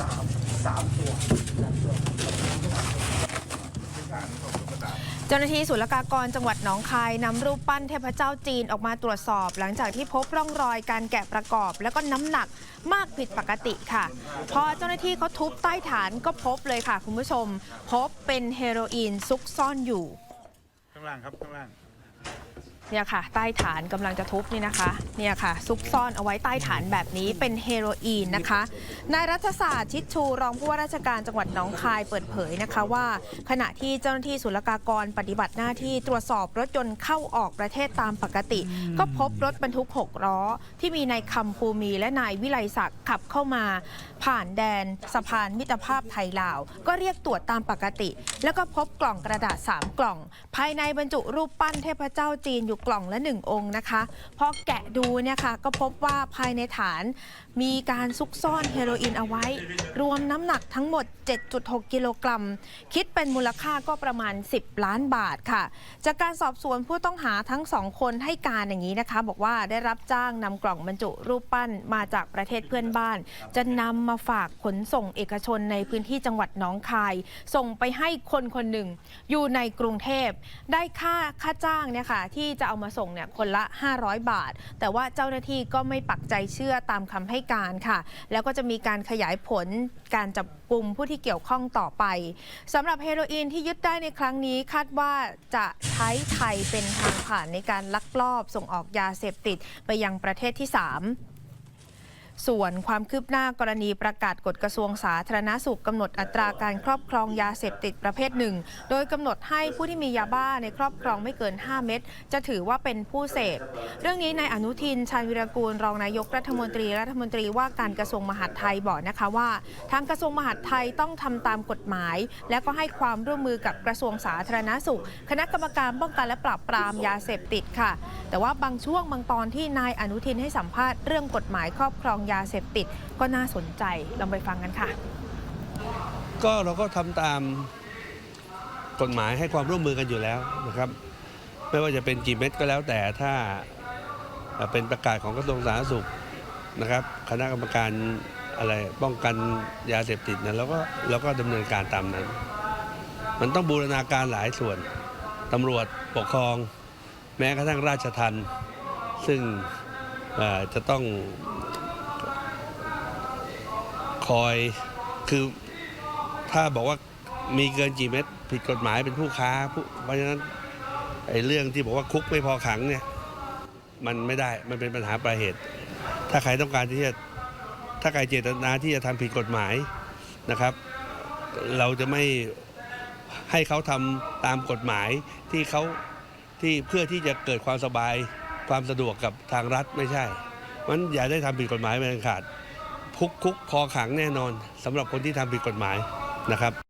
สามสามตัวสามตัวเจ้าหน้าที่ศุลกากรจังหวัดหนองคายนำรูปปั้นเทพเจ้าจีนออกมาตรวจสอบ หลังจากที่พบร่องรอยการแกะประกอบ แล้วก็น้ำหนักมากผิดปกติค่ะ พอเจ้าหน้าที่เขาทุบใต้ฐานก็พบเลยค่ะคุณผู้ชม พบเป็นเฮโรอีนซุกซ่อนอยู่ ข้างล่างครับข้างล่าง เนี่ยค่ะ ใต้ฐานกำลังจะทุบนี่นะคะ เนี่ยค่ะ ซุกซ่อนเอาไว้ใต้ฐานแบบนี้เป็นเฮโรอีนนะคะ นายรัฐศาสตร์ชิดชูรองผู้ว่าราชการจังหวัดหนองคายเปิดเผยนะคะว่า ขณะที่เจ้าหน้าที่ศุลกากรปฏิบัติหน้าที่ตรวจสอบรถยนต์เข้าออกประเทศตามปกติ ก็พบรถบรรทุก 6 ล้อ ที่มีนายคำภูมีและนายวิไลศักดิ์ขับเข้ามา ผ่านแดนสะพานมิตรภาพไทยลาว ก็เรียกตรวจตามปกติ แล้วก็พบกล่องกระดาษ 3 กล่อง ภายในบรรจุรูปปั้นเทพเจ้าจีนอยู่กล่องละ 1 องค์นะคะพอแกะดูเนี่ยค่ะก็พบว่าภายในฐานมีการซุกซ่อนเฮโรอีนเอาไว้ รวมน้ำหนักทั้งหมด 7.6 กิโลกรัม คิดเป็นมูลค่าก็ประมาณ 10 ล้านบาทค่ะ จากการสอบสวนผู้ต้องหาทั้งสองคนให้การอย่างนี้นะคะ บอกว่าได้รับจ้างนำกล่องบรรจุรูปปั้นมาจากประเทศเพื่อนบ้าน จะนำมาฝากขนส่งเอกชนในพื้นที่จังหวัดหนองคาย ส่งไปให้คนคนหนึ่งอยู่ในกรุงเทพได้ค่าค่าจ้างเนี่ยค่ะที่จะเอามาส่งเนี่ยคนละ 500 บาท แต่ว่าเจ้าหน้าที่ก็ไม่ปักใจเชื่อตามคำให้การค่ะ แล้วก็จะมีการขยายผลการจับกลุ่มผู้ที่เกี่ยวข้องต่อไปสำหรับเฮโรอีนที่ยึดได้ในครั้งนี้คาดว่าจะใช้ไทยเป็นทางผ่านในการลักลอบส่งออกยาเสพติดไปยังประเทศที่ 3 ส่วนความคืบหน้ากรณีประกาศกฎกระทรวงสาธารณสุขกำหนดอัตราการครอบครองยาเสพติดประเภทหนึ่ง โดยกำหนดให้ผู้ที่มียาบ้าในครอบครองไม่เกิน 5 เม็ดจะถือว่าเป็นผู้เสพ เรื่องนี้นายอนุทินชาญวิรกูลรองนายกรัฐมนตรีรัฐมนตรีว่าการกระทรวงมหาดไทยบอกนะคะว่า ทางกระทรวงมหาดไทยต้องทำตามกฎหมาย และก็ให้ความร่วมมือกับกระทรวงสาธารณสุข คณะกรรมการป้องกันและปราบปรามยาเสพติดค่ะ แต่ว่าบางช่วงบางตอนที่นายอนุทินให้สัมภาษณ์เรื่องกฎหมายครอบครองยาเสพติดก็น่าสนใจลองไปฟังกันค่ะ ก็เราก็ทำตามกฎหมายให้ความร่วมมือกันอยู่แล้วนะครับ ไม่ว่าจะเป็นกี่เม็ดก็แล้วแต่ถ้าเป็นประกาศของกระทรวงสาธารณสุขนะครับ คณะกรรมการอะไรป้องกันยาเสพติดนี่ยเราก็เราก็ดำเนินการตามนั้น มันต้องบูรณาการหลายส่วนตำรวจปกครอง แม้กระทั่งราชทัณฑ์ซึ่งจะต้อง คอยคือถ้าบอกว่ามีเกินกี่เม็ดผิดกฎหมายเป็นผู้ค้าเพราะฉะนั้นไอ้เรื่องที่บอกว่าคุกไม่พอขังเนี่ยมันไม่ได้มันเป็นปัญหาปลายเหตุ ถ้าใครต้องการที่จะถ้าใครเจตนาที่จะทำผิดกฎหมายนะครับ เราจะไม่ให้เขาทำตามกฎหมายที่เขาที่เพื่อที่จะเกิดความสบายความสะดวกกับทางรัฐไม่ใช่มันอย่าได้ทำผิดกฎหมายเป็นขาด คุกคุกคอขังแน่นอนสำหรับคนที่ทำผิดกฎหมายนะครับ